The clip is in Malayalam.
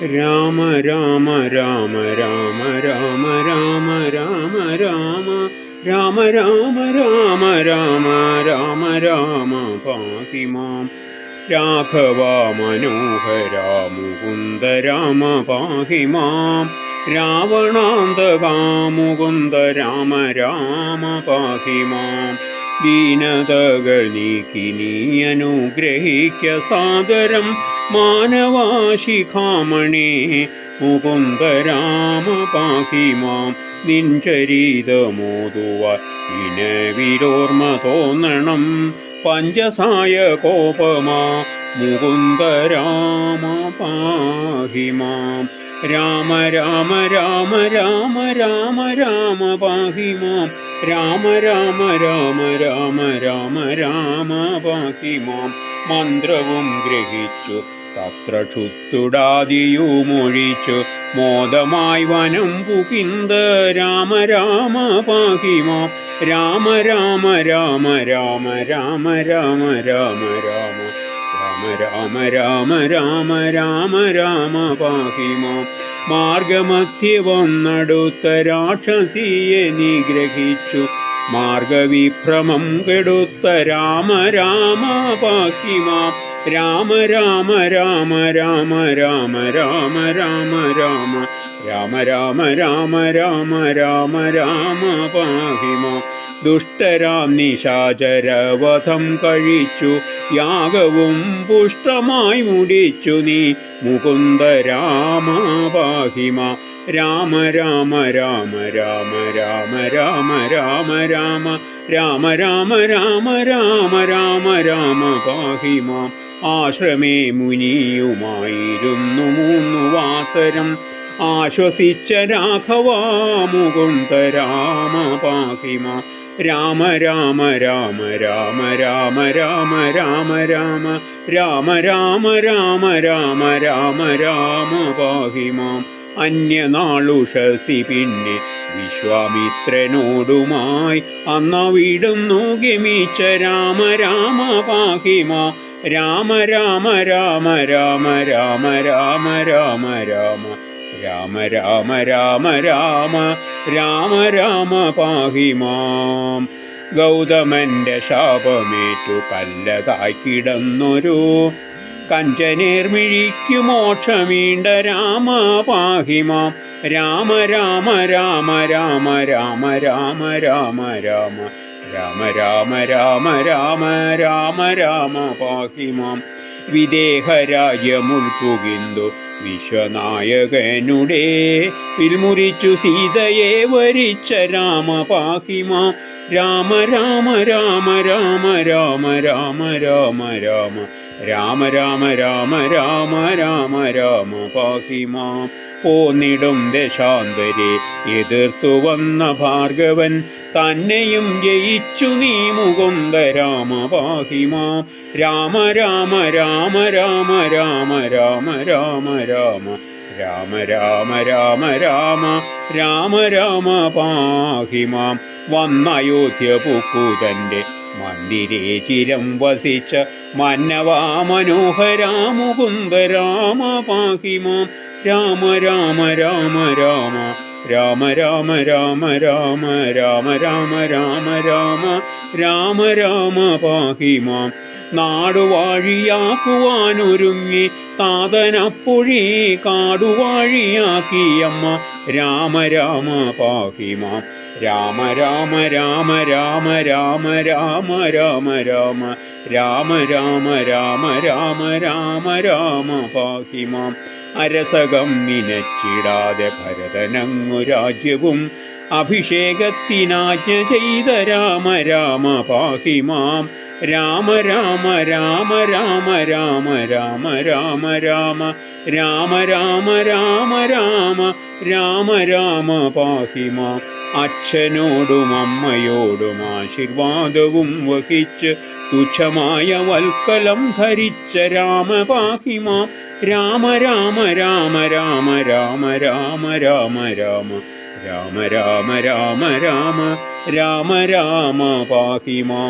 രാമ രാമ രാമ രാമ രാമ രാമ രാമ രാമ രാമ രാമ രാമ രാമ രാമ രാമ പാതിമാം രാഘവ മനോഹര മുകുന്ദ രാമ പാഹി മാം രാവണാന്തകാ രാമ രാമ പാഹി മാം ദീനതകൾ നീക്കി നീ അനുഗ്രഹിക്ക സാദരം മാനവാശിഖാമണേ മുകുന്ദരാമ പാഹി മാം. നിൻചരീതമോതുവാൻ വിനവിരോർമ്മ തോന്നണം. പഞ്ചസായ കോപമാ മുകുന്ദരാമ പാഹി രാമ രാമ രാമ രാമ രാമ രാമ പാഹി രാമ രാമ രാമ രാമ രാമ രാമ ബാക്കി മാം മന്ത്രവും ഗ്രഹിച്ചു തത്ര ക്ഷുത്തുടാദിയുമൊഴിച്ചു മോദമായി വനം പുകിന്ത രാമ രാമ പാഹി മാം രാമ രാമ രാമ രാമ രാമ രാമ രാമ രാമ രാമ രാമ രാമ രാമ രാമ പാഹി മാം മാർഗമധ്യ വന്നടുത്ത രാക്ഷസിയെ നിഗ്രഹിച്ചു മാർഗവിഭ്രമം കെടുത്ത രാമ രാമ പാഹി രാമ രാമ രാമ രാമ രാമ രാമ രാമ രാമ രാമ രാമ രാമ രാമ രാമ രാമ പാഹി ദുഷ്ടരാം നിശാചരവധം കഴിച്ചു യാഗവും പുഷ്ടമായി മുടിച്ചു നീ മുകുന്ദ രാമ പാഹിമ രാമ രാമ രാമ രാമ രാമ രാമ രാമ രാമ രാമ രാമ രാമ രാമ രാമ രാമ പാഹിമ ആശ്രമേ മുനിയുമായിരുന്നു മൂന്നു വാസരം ആശ്വസിച്ച രാഘവാ മുകുന്ദ രാമ പാഹിമ രാമ രാമ രാമ രാമ രാമ രാമ രാമ രാമ രാമ രാമ രാമ രാമ രാമ രാമ പാഹിമാം അന്യനാളുഷസി പിന്നെ വിശ്വാമിത്രനോടുമായി അന്നവിടുന്നു ഗമിച്ച രാമ രാമ പാഹിമാ രാമ രാമ രാമ രാമ രാമ രാമ രാമ രാമ രാമ രാമ രാമ രാമ രാമ രാമ പാഹി മാം ഗൗതമന്റെ ശാപമേറ്റു കിടന്നൊരു കഞ്ചനേർമിഴിക്കു മോക്ഷമീണ്ട രാമ പാഹി മാം രാമ രാമ രാമ രാമ രാമ രാമ രാമ രാമ രാമ രാമ രാമ രാമ രാമ രാമ പാഹി മാം വിദേഹരാജ്യമുൾപ്പുകിന്തു വിശ്വനായകനുടെ പിൽമുറിച്ചു സീതയെ വരിച്ച രാമ പാഹിമാ രാമ രാമ രാമ രാമ രാമ രാമ രാമ രാമ രാമ രാമ രാമ രാമ രാമ രാമ പാഹിമാം പോന്നിടും ദശാന്തരെ എതിർത്തു വന്ന ഭാർഗവൻ തന്നെയും ജയിച്ചു നീ മുകുന്ദ രാമ പാഹിമാം രാമ രാമ രാമ രാമ രാമ രാമ രാമ രാമ രാമ രാമ രാമ രാമ രാമ രാമ പാഹിമാം വന്നയോധ്യ പുക്കുതന്റെ മന്ദിരേ ചിരം വസിച്ച മന്നവാ മനോഹരാ മുകുന്ദ രാമ പാഹിമാം രാമ രാമ രാമ രാമ. രാമ രാമ രാമ രാമ രാമ രാമ രാമ രാമ രാമ രാമ പാഹിമാം നാടുവാഴിയാക്കുവാനൊരുങ്ങി താതനപ്പുഴി കാടുവാഴിയാക്കിയമ്മ രാമ രാമ പാഹിമാം രാമ രാമ രാമ രാമ രാമ രാമ രാമ രാമ രാമ രാമ രാമ രാമ രാമ രാമ പാഹിമാം അരസകം മിനച്ചിടാതെ ഭരതനങ്ങു രാജ്യവും അഭിഷേകത്തിനാജ്ഞ ചെയ്ത രാമ രാമ പാഹിമാം രാമ രാമ രാമ രാമ രാമ രാമ രാമ രാമ രാമ രാമ രാമ രാമ രാമ രാമ പാഹിമാം അച്ഛനോടും അമ്മയോടും ആശീർവാദവും വഹിച്ച് തുച്ഛമായ വൽക്കലം ധരിച്ച രാമ പാഹിമാം രാമ രാമ രാമ രാമ രാമ രാമ രാമ രാമ രാമ രാമ രാമ രാമ രാമ രാമ പാഹിമാ